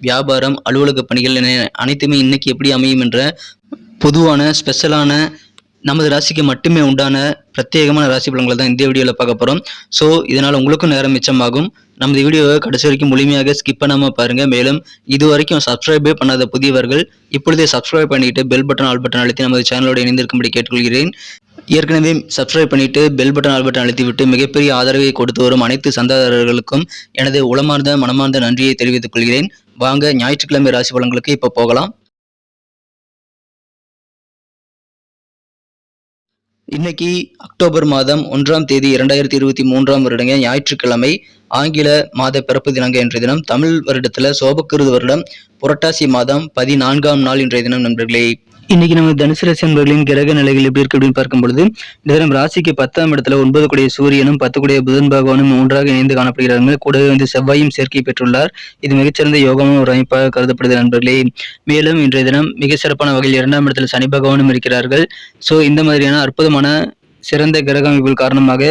வியாபாரம் அலுவலக பணிகள் என அனைத்துமே இன்னைக்கு எப்படி அமையும் என்ற பொதுவான ஸ்பெஷலான நமது ராசிக்கு மட்டுமே உண்டான பிரத்யேகமான ராசி பலன்களை தான் இந்த வீடியோவில் பார்க்க போகிறோம் ஸோ இதனால் உங்களுக்கும் நேரம் மிச்சமாகும். நமது வீடியோவை கடைசி வரைக்கும் முழுமையாக ஸ்கிப் பண்ணாமல் பாருங்கள் மேலும் இது வரைக்கும் சப்ஸ்கிரைபே பண்ணாத புதியவர்கள் இப்பொழுதே சப்ஸ்கிரைப் பண்ணிட்டு பெல் பட்டன் ஆல் பட்டன் அழுத்தி நமது சேனலோடு இணைந்திருக்கும்படி கேட்டுக்கொள்கிறேன். ஏற்கனவே சப்ஸ்கிரைப் பண்ணிவிட்டு பெல் பட்டன் ஆல் பட்டன் அழுத்திவிட்டு மிகப்பெரிய ஆதரவை கொடுத்து வரும் அனைத்து சந்தாதாரர்களுக்கும் எனது உளமார்ந்த மனமார்ந்த நன்றியை தெரிவித்துக் கொள்கிறேன். வாங்க ஞாயிற்றுக்கிழமை ராசி பலன்களுக்கு இப்போ போகலாம். இன்னைக்கு அக்டோபர் மாதம் ஒன்றாம் தேதி இரண்டாயிரத்தி இருபத்தி மூன்றாம் வருடங்க ஞாயிற்றுக்கிழமை ஆங்கில மாத பிறப்பு தினங்க இன்றைய தினம் தமிழ் வருடத்தில் சோபக்கிருது வருடம் புரட்டாசி மாதம் பதினான்காம் நாள் இன்றைய தினம் நண்பர்களே. இன்னைக்கு நம்ம தனுசு ராசி நண்பர்களின் கிரக நிலைகள் எப்படி இருக்கு அப்படின்னு பார்க்கும் பொழுது இந்த தினம் ராசிக்கு பத்தாம் இடத்துல ஒன்பது கூடிய சூரியனும் பத்து கூடிய புதன் பகவானும் ஒன்றாக இணைந்து காணப்படுகிறார்கள். கூடவே வந்து செவ்வாயும் சேர்க்கை பெற்றுள்ளார். இது மிகச்சிறந்த யோகமும் ஒரு அமைப்பாக கருதப்படுது நண்பர்களே. மேலும் இன்றைய தினம் மிக சிறப்பான வகையில் இரண்டாம் இடத்துல சனி பகவானும் இருக்கிறார்கள். ஸோ இந்த மாதிரியான அற்புதமான சிறந்த கிரக அமைப்புகள் காரணமாக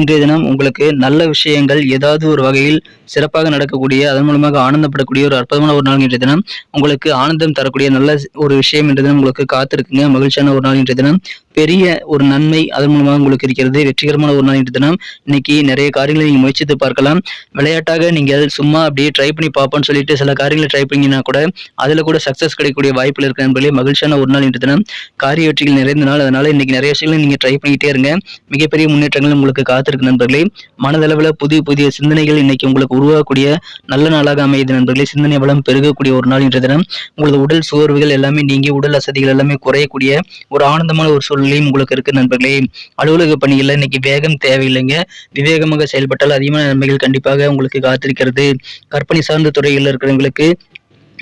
இன்றைய தினம் உங்களுக்கு நல்ல விஷயங்கள் ஏதாவது ஒரு வகையில் சிறப்பாக நடக்கக்கூடிய அதன் மூலமாக ஆனந்தப்படக்கூடிய ஒரு அற்புதமான ஒரு நாள் இன்றைய தினம். உங்களுக்கு ஆனந்தம் தரக்கூடிய நல்ல ஒரு விஷயம் இன்றைய தினம் உங்களுக்கு காத்திருக்குங்க. மகிழ்ச்சியான ஒரு நாள் இன்றைய தினம். பெரிய ஒரு நன்மை அதன் மூலமாக உங்களுக்கு இருக்கிறது. வெற்றிகரமான ஒரு நாள் தினம். இன்னைக்கு நிறைய காரியங்களை நீங்க முயற்சித்து பார்க்கலாம். விளையாட்டாக நீங்கள் சும்மா அப்படியே ட்ரை பண்ணி பார்ப்போம்னு சொல்லிட்டு சில காரியங்களை ட்ரை பண்ணீங்கன்னா கூட அதுல கூட சக்சஸ் கிடைக்கக்கூடிய வாய்ப்புகள் இருக்க நண்பர்களே மகிழ்ச்சியான ஒரு நாள் இன்றைய தினம். காரிய வெற்றிகள் நிறைந்த நாள். அதனால இன்னைக்கு நிறைய விஷயங்களை நீங்க ட்ரை பண்ணிக்கிட்டே இருங்க. மிகப்பெரிய முன்னேற்றங்கள் உங்களுக்கு காத்திருக்கு நண்பர்களே. மனதளவில் புதிய புதிய சிந்தனைகள் இன்னைக்கு உங்களுக்கு உருவாகக்கூடிய நல்ல நாளாக அமையுது நண்பர்களே. சிந்தனை வளம் பெருகக்கூடிய ஒரு நாள் இன்றைய தினம். உங்களது உடல் சோர்வுகள் எல்லாமே நீங்கி உடல் அசதிகள் எல்லாமே குறையக்கூடிய ஒரு ஆனந்தமான ஒரு சூழ்நிலையும் உங்களுக்கு இருக்கு நண்பர்களே. அலுவலக பணியில் இன்னைக்கு வேகம் தேவையில்லைங்க. விவேகமாக செயல்பட்டால் அதிகமான நன்மைகள் கண்டிப்பாக உங்களுக்கு காத்திருக்கிறது. கற்பனை சார்ந்த துறையில் இருக்கிறவங்களுக்கு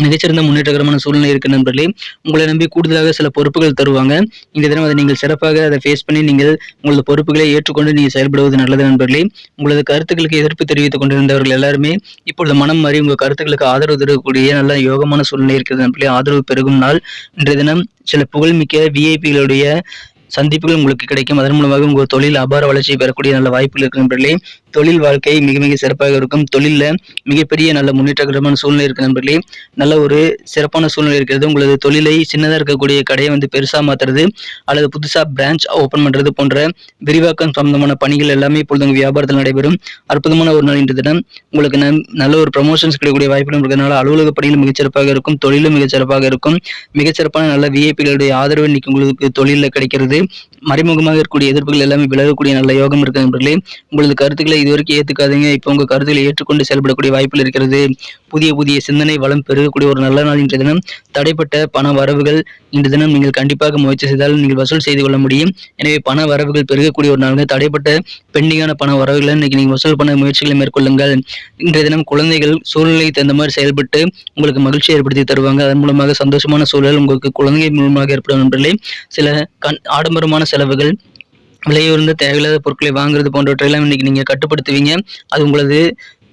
மிகச்சிறந்த முன்னேற்றகரமான சூழ்நிலை இருக்கு நண்பர்களே. உங்களை நம்பி கூடுதலாக சில பொறுப்புகள் தருவாங்க. இந்த தினம் அதை நீங்கள் சிறப்பாக அதை ஃபேஸ் பண்ணி நீங்கள் உங்களது பொறுப்புகளை ஏற்றுக்கொண்டு நீங்கள் செயல்படுவது நல்லது நண்பர்களே. உங்களது கருத்துக்களுக்கு எதிர்ப்பு தெரிவித்துக் கொண்டிருந்தவர்கள் எல்லாருமே இப்பொழுது மனம் மாறி உங்கள் கருத்துக்களுக்கு ஆதரவு தரக்கூடிய நல்ல யோகமான சூழ்நிலை இருக்கிறது நண்பர்களே. ஆதரவு பெருகும் நாள். இன்றைய தினம் சில புகழ்மிக்க விஐபிகளுடைய சந்திப்புகள் உங்களுக்கு கிடைக்கும். அதன் மூலமாக உங்கள் தொழில் அபார வளர்ச்சி பெறக்கூடிய நல்ல வாய்ப்புகள் இருக்கின்றே தொழில் வாழ்க்கை மிக மிக சிறப்பாக இருக்கும். தொழிலில் மிகப்பெரிய நல்ல முன்னேற்றகரமான சூழ்நிலை இருக்கு நண்பர்களே. நல்ல ஒரு சிறப்பான சூழ்நிலை இருக்கிறது. உங்களது தொழிலை சின்னதாக இருக்கக்கூடிய கடையை வந்து பெருசாக மாற்றுறது அல்லது புதுசாக பிரான்ச் ஓப்பன் பண்ணுறது போன்ற விரிவாக்கம் சம்பந்தமான பணிகள் எல்லாமே இப்பொழுது உங்கள் வியாபாரத்தில் நடைபெறும். அற்புதமான ஒரு நாள் இன்று தினம். உங்களுக்கு ந நல்ல ஒரு ப்ரமோஷன்ஸ் கிடைக்கக்கூடிய வாய்ப்புகள் இருக்கிறதுனால அலுவலக பணியில் மிகச்சிறப்பாக இருக்கும். தொழிலும் மிகச்சிறப்பாக இருக்கும். மிகச்சிறப்பான நல்ல விஐபிகளுடைய ஆதரவு இன்னைக்கு உங்களுக்கு தொழிலில் கிடைக்கிறது. game. மறைமுகமாக இருக்கக்கூடிய எதிர்ப்புகள் எல்லாமே விலகக்கூடிய நல்ல யோகம் இருக்கு நண்பர்களே. உங்களது கருத்துக்களை இதுவரைக்கும் ஏத்துக்காதீங்க. இப்போ உங்க கருத்துக்களை ஏற்றுக்கொண்டு செயல்படக்கூடிய வாய்ப்புகள் இருக்கிறது. புதிய புதிய சிந்தனை வளம் பெருகக்கூடிய ஒரு நல்ல நாள் இன்றைய தினம். தடைப்பட்ட பண வரவுகள் இன்று தினம் நீங்கள் கண்டிப்பாக முயற்சி செய்தால் நீங்கள் வசூல் செய்து கொள்ள முடியும். எனவே பண வரவுகள் பெருகக்கூடிய ஒரு நாளுங்க. தடைப்பட்ட பெண்டிங்கான பண வரவுகளை இன்னைக்கு நீங்கள் வசூல் பண்ண முயற்சிகளை மேற்கொள்ளுங்கள். இன்றைய தினம் குழந்தைகள் சூழ்நிலைக்கு தகுந்த மாதிரி செயல்பட்டு உங்களுக்கு மகிழ்ச்சி ஏற்படுத்தி தருவாங்க. அதன் மூலமாக சந்தோஷமான சூழல் உங்களுக்கு குழந்தை மூலமாக ஏற்படும் நண்பர்களே. சில கண் ஆடம்பரமான செலவுகள் விலையுயர்ந்த தேவையில்லாத பொருட்களை வாங்குறது போன்றவற்றையெல்லாம் இன்னைக்கு நீங்க கட்டுப்படுத்துவீங்க. அது உங்களது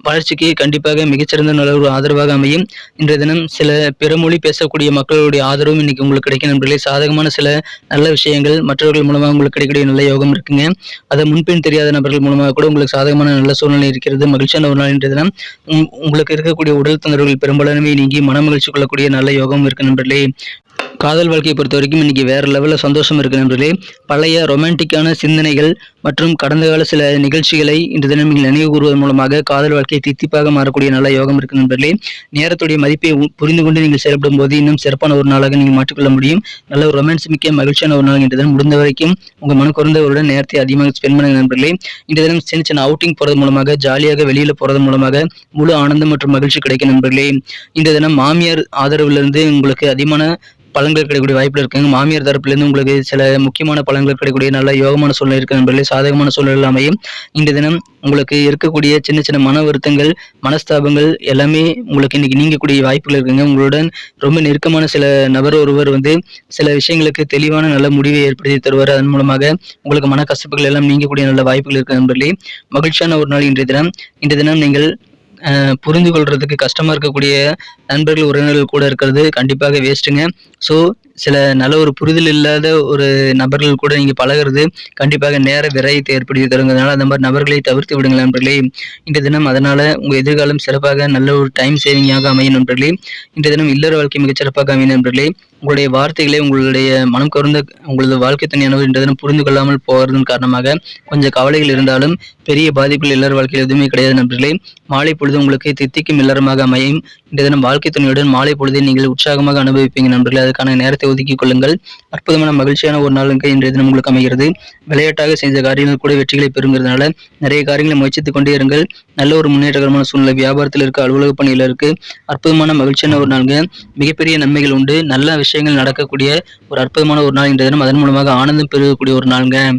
வளர்ச்சிக்கு கண்டிப்பாக மிகச்சிறந்த நல்ல ஒரு ஆதரவாக அமையும். இன்றைய தினம் சில பிற மொழி பேசக்கூடிய மக்களுடைய ஆதரவும் இன்னைக்கு உங்களுக்கு கிடைக்கும் நண்பர்களே. சாதகமான சில நல்ல விஷயங்கள் மற்றவர்கள் மூலமாக உங்களுக்கு கிடைக்கக்கூடிய நல்ல யோகம் இருக்குங்க. அதை முன்பின் தெரியாத நபர்கள் மூலமாக கூட உங்களுக்கு சாதகமான நல்ல சூழ்நிலை இருக்கிறது. மகிழ்ச்சியான ஒரு நாள் இன்றைய தினம். உம் உங்களுக்கு இருக்கக்கூடிய உடல் தொந்தரவுகள் பெரும்பாலானவை நீங்கி மன மகிழ்ச்சி கொள்ளக்கூடிய நல்ல யோகம் இருக்கு நண்பர்களே. காதல் வாழ்க்கையை பொறுத்த வரைக்கும் இன்னைக்கு வேற லெவலில் சந்தோஷம் இருக்கு நண்பர்களே. பழைய ரொமான்டிக்கான சிந்தனைகள் மற்றும் கடந்த கால சில நிகழ்ச்சிகளை இன்று தினம் நீங்கள் நினைவு கூறுவதன் மூலமாக காதல் வாழ்க்கையை தித்திப்பாக மாறக்கூடிய நல்ல யோகம் இருக்கு நண்பர்களே. நேரத்துடைய மதிப்பை புரிந்து கொண்டு நீங்கள் செயல்படும் போது இன்னும் சிறப்பான ஒரு நாளாக நீங்கள் மாற்றிக்கொள்ள முடியும். நல்ல ஒரு ரொமான்ஸ் மிக்க மகிழ்ச்சியான ஒரு நாள் இன்று தினம் முடிந்த வரைக்கும் உங்க மன குறைந்தவருடன் நேரத்தை அதிகமாக ஸ்பெண்ட் பண்ணுங்க நண்பர்களே. இன்று தினம் சின்ன சின்ன அவுட்டிங் போறது மூலமாக ஜாலியாக வெளியில போறது மூலமாக முழு ஆனந்தம் மற்றும் மகிழ்ச்சி கிடைக்கும் நண்பர்களே. இந்த தினம் மாமியார் ஆதரவிலிருந்து உங்களுக்கு அதிகமான பலன்கள் கிடைக்கக்கூடிய வாய்ப்புகள் இருக்குங்க மாமியார் தரப்புலேருந்து உங்களுக்கு சில முக்கியமான பலன்கள் கிடைக்கக்கூடிய நல்ல யோகமான சூழ்நிலை இருக்கு நண்பர்களே. சாதகமான சூழ்நிலை அமையும் இந்த தினம் உங்களுக்கு இருக்கக்கூடிய சின்ன சின்ன மன வருத்தங்கள் மனஸ்தாபங்கள் எல்லாமே உங்களுக்கு இன்னைக்கு நீங்கக்கூடிய வாய்ப்புகள் இருக்குங்க. உங்களுடன் ரொம்ப நெருக்கமான சில நபர் ஒருவர் வந்து சில விஷயங்களுக்கு தெளிவான நல்ல முடிவை ஏற்படுத்தி தருவார். அதன் மூலமாக உங்களுக்கு மன கசப்புகள் எல்லாம் நீங்கக்கூடிய நல்ல வாய்ப்புகள் இருக்கு நண்பர்களே. மகிழ்ச்சியான ஒரு நாள் இன்றைய தினம். இந்த தினம் நீங்கள் புரிந்து கொள்றதுக்கு கஷ்டமாக இருக்கக்கூடிய நண்பர்கள் உறவினர்கள் கூட இருக்கிறது கண்டிப்பாக வேஸ்ட்டுங்க ஸோ சில நல்ல ஒரு புரிதல் இல்லாத ஒரு நபர்கள் கூட நீங்கள் பழகுறது கண்டிப்பாக நேர விரயத்தை ஏற்படுத்தி தருங்கிறதுனால அந்த மாதிரி நபர்களை தவிர்த்து விடுங்கள் நண்பர்களே. இந்த தினம் அதனால் உங்கள் எதிர்காலம் சிறப்பாக நல்ல ஒரு டைம் சேவிங்காக அமையும் நண்பர்களே. இந்த தினம் இல்லற வாழ்க்கை மிகச் சிறப்பாக அமையும் நண்பர்களே. உங்களுடைய வார்த்தைகளை உங்களுடைய மனம் கவர்ந்த உங்களது வாழ்க்கை தனியானவர் இந்த தினம் புரிந்து கொள்ளாமல் போவதன் காரணமாக கொஞ்சம் கவலைகள் இருந்தாலும் பெரிய பாதிப்புகள் இல்லற வாழ்க்கையில் எதுவுமே கிடையாது நண்பர்களே. மாலை பொழுது உங்களுக்கு தித்திக்கும் இல்லறமாக அமையும். இந்த தினம் வாழ்க்கை துணையுடன் மாலை பொழுதை நீங்கள் உற்சாகமாக அனுபவிப்பீங்க நண்பர்களே. அதுக்கான நேரத்தை ஒதுக்கிக் கொள்ளுங்கள். அற்புதமான மகிழ்ச்சியான ஒரு நாள் இன்றைய தினம் உங்களுக்கு அமைகிறது. விளையாட்டாக செய்த காரியங்கள் கூட வெற்றிகளை பெறுங்கிறதுனால நிறைய காரியங்களை முயற்சித்துக் கொண்டே இருங்கள். நல்ல ஒரு முன்னேற்றகரமான சூழ்நிலை வியாபாரத்தில் இருக்க அலுவலக பணியில் இருக்கு அற்புதமான மகிழ்ச்சியான ஒரு நாளுங்க. மிகப்பெரிய நன்மைகள் உண்டு. நல்ல விஷயங்கள் நடக்கக்கூடிய ஒரு அற்புதமான ஒரு நாள் இன்றைய தினம். அதன் மூலமாக ஆனந்தம் பெருகக்கூடிய ஒரு நாளுங்க.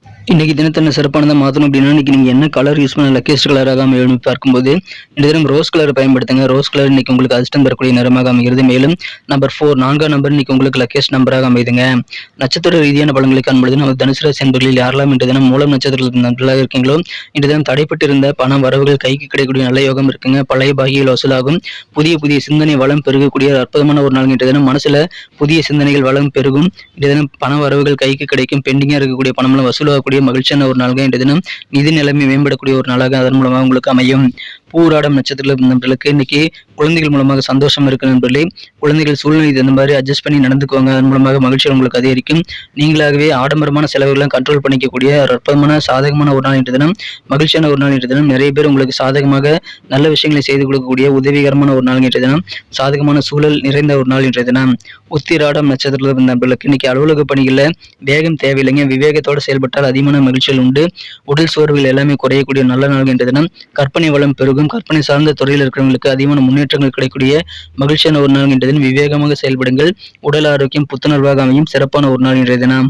இன்னைக்கு தினத்தன்ன சிறப்பானதாக மாற்றணும் அப்படின்னா இன்னைக்கு நீங்கள் என்ன கலர் யூஸ் பண்ண லக்கேஸ்ட் கலராக அமையும் பார்க்கும்போது இந்த தினம் ரோஸ் கலர் பயன்படுத்துங்க. ரோஸ் கலர் இன்னைக்கு உங்களுக்கு அதிர்ஷ்டம் தரக்கூடிய நிறமாக அமைகிறது. மேலும் நம்பர் ஃபோர் நான்காம் நம்பர் இன்னைக்கு உங்களுக்கு லக்கேஸ்ட் நம்பராக அமைதுங்க. நட்சத்திர ரீதியான பலன்களை காண்பொழுது நம்ம தனுசு ராசி என்பர்களில் யாரெல்லாம் இன்று தினம் மூலம் நட்சத்திரத்தில் நன்றாக இருக்கீங்களோ இன்று தினம் தடைப்பட்டிருந்த பண வரவுகள் கைக்கு கிடைக்கக்கூடிய நல்ல யோகம் இருக்குங்க. பழைய பாகிகள் வசூலாகும் புதிய புதிய சிந்தனை வளம் பெருகக்கூடிய அற்புதமான ஒரு நாள் இன்று தினம். மனசுல புதிய சிந்தனைகள் வளம் பெருகும். இன்று தினம் பண வரவுகள் கைக்கு கிடைக்கும். பெண்டிங்காக இருக்கக்கூடிய பணம்லாம் வசூலாகக்கூடிய மகிழ்ச்சியான ஒரு நாளாக இன்றைய தினம் நிதி நிலைமை மேம்படக்கூடிய ஒரு நாளாக அதன் மூலமாக உங்களுக்கு அமையும். பூராடம் நட்சத்திரத்தில் நண்பர்களுக்கு இன்னைக்கு குழந்தைகள் மூலமாக சந்தோஷம் இருக்கு நண்பர்களே. குழந்தைகள் சூழ்நிலை இந்த மாதிரி அட்ஜஸ்ட் பண்ணி நடந்துக்குவாங்க. அதன் மூலமாக மகிழ்ச்சி உங்களுக்கு அதிகரிக்கும். நீங்களாகவே ஆடம்பரமான செலவுகளை கண்ட்ரோல் பண்ணிக்கக்கூடிய ஒரு அற்புதமான சாதகமான ஒரு நாள் இன்று தினம். மகிழ்ச்சியான ஒரு நாள் இன்று தினம். நிறைய பேர் உங்களுக்கு சாதகமாக நல்ல விஷயங்களை செய்து கொடுக்கக்கூடிய உதவிகரமான ஒரு நாள் இன்றைய தினம். சாதகமான சூழல் நிறைந்த ஒரு நாள் இன்றைய தினம். உத்திராடம் நட்சத்திரத்தில் நண்பர்களுக்கு இன்னைக்கு அலுவலக பணிகளில் வேகம் தேவையில்லைங்க. விவேகத்தோடு செயல்பட்டால் அதிக அதிகமான மகிழ்ச்சிகள் உண்டு. உடல் சோர்வுகள் எல்லாமே குறையக்கூடிய நல்ல நாள் என்ற தினம் கற்பனை வளம் பெருகும். கற்பனை சார்ந்த துறையில் இருக்கிறவங்களுக்கு அதிகமான முன்னேற்றங்கள் கிடைக்கக்கூடிய மகிழ்ச்சியான ஒரு நாள் என்ற தினம் விவேகமாக செயல்படுங்கள். உடல் ஆரோக்கியம் புத்துணர்வாக அமையும். சிறப்பான ஒரு நாள் இன்றைய தினம்.